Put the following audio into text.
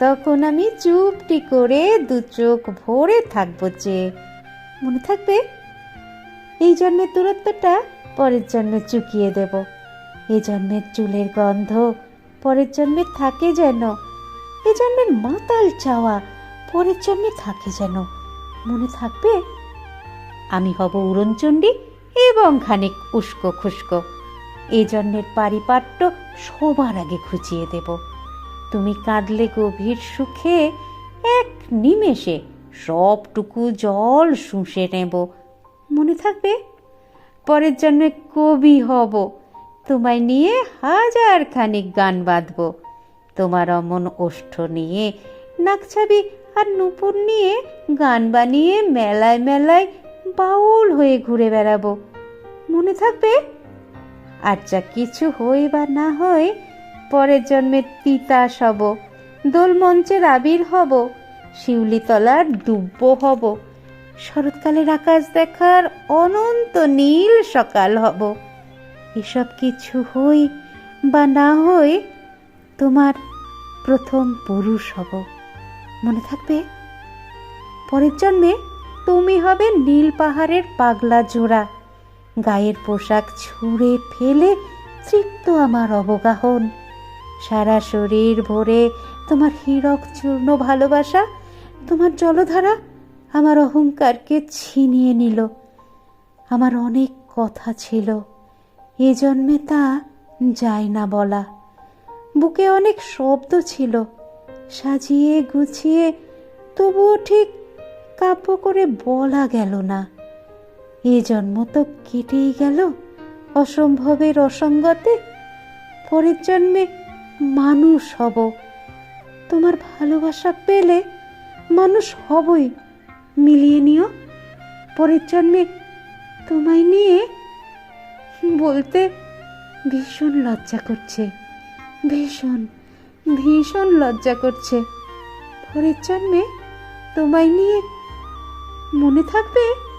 তখন আমি চুপটি করে দু চোখ ভরে থাকব যে। মনে থাকবে? এই জন্মের দূরত্বটা পরের জন্মে চুকিয়ে দেব। এই জন্মের চুলের গন্ধ পরের জন্মে থাকে যেন। এ জন্মের মাতাল চাওয়া পরের জন্মে থাকে যেন। মনে থাকবে? আমি হব উড়নচণ্ডী এবং খানিক উস্কো খুস্কো। এই জন্মের পারিপাট্য সবার আগে খুঁজিয়ে দেব। তুমি কাঁদলে গভীর সুখে, এক নিমেষে সবটুকু জল শুষে নেব। মনে থাকবে? পরের জন্মে কবি হব। তোমায় নিয়ে হাজার খানিক গান বাঁধব। তোমার অমন ওষ্ঠ নিয়ে, নাকছাবি আর নুপুর নিয়ে গান বানিয়ে মেলায় মেলায় বাউল হয়ে ঘুরে বেড়াবো। মনে থাকবে? আর যা কিছু হই বা না হয় পরের জন্মে তিতাস হব দোলমঞ্চের আবির হব। শিউলিতলার দুব্য হব। শরৎকালের আকাশ দেখার অনন্ত নীল সকাল হব। এসব কিছু হই বা না হই তোমার প্রথম পুরুষ হব। মনে থাকবে? পরের জন্মে তুমি হবে নীল পাহাড়ের পাগলা জোড়া। গায়ের পোশাক ছুঁড়ে ফেলে তৃপ্ত আমার অবগাহন। সারা শরীর ভরে তোমার হীরক চূর্ণ ভালোবাসা, তোমার জলধারা আমার অহংকারকে ছিনিয়ে নিল। আমার অনেক কথা ছিল, এ জন্মে তা যায় না বলা। বুকে অনেক শব্দ ছিল, সাজিয়ে গুছিয়ে তবুও ঠিক কাব্য করে বলা গেল না। এ জন্ম তো কেটেই গেল, অসম্ভবের অসঙ্গতে, পরের জন্মে মানুষ হব। তোমার ভালোবাসা পেলে মানুষ হবই। মিলিয়ে নিও, পরের জন্মে তোমায় নিয়ে বলতে ভীষণ লজ্জা করছে, ভীষণ ভীষণ লজ্জা করছে। পরের জন্মে তোমায় নিয়ে মনে থাকবে